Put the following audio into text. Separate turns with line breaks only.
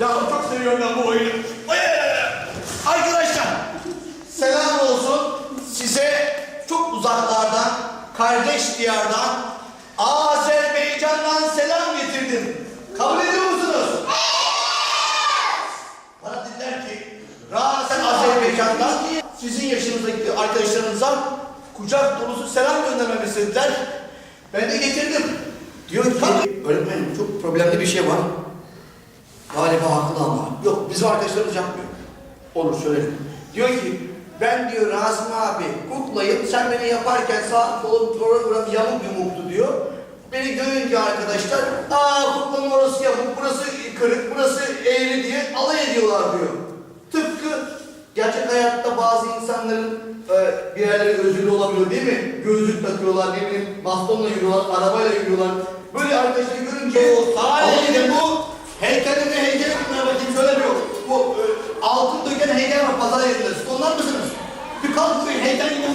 Ya çok seviyorum ben bu oyunu. Arkadaşlar, selam olsun size çok uzaklardan, kardeş diyardan, Azerbaycan'dan selam getirdim. Kabul ediyor musunuz? Bana dediler ki, Rasen Azerbaycan'dan sizin yaşınızdaki arkadaşlarınıza kucak dolusu selam göndermemi istediler. Ben de getirdim. Diyor ki, öğretmenim çok problemli bir şey var. Galiba haklı ama. Yok bizim arkadaşlarımız yapmıyor. Olur söyledim. Diyor ki ben diyor Rasim abi kuklayım sen beni yaparken sağ kolum buram yamuk yumuktu diyor. Beni görünce arkadaşlar aa kuklanın orası yamuk burası kırık burası eğri diye alay ediyorlar diyor. Tıpkı gerçek hayatta bazı insanların e, bir yerlere özürlü olabiliyor değil mi? Gözlük takıyorlar, ne bileyim bastonla yürüyorlar, arabayla yürüyorlar. Böyle arkadaşları görünce o sadece bu heykelin altın döken heykel var pazar yerinde. Onlar mısınız? Bir kalk buraya heykel gibi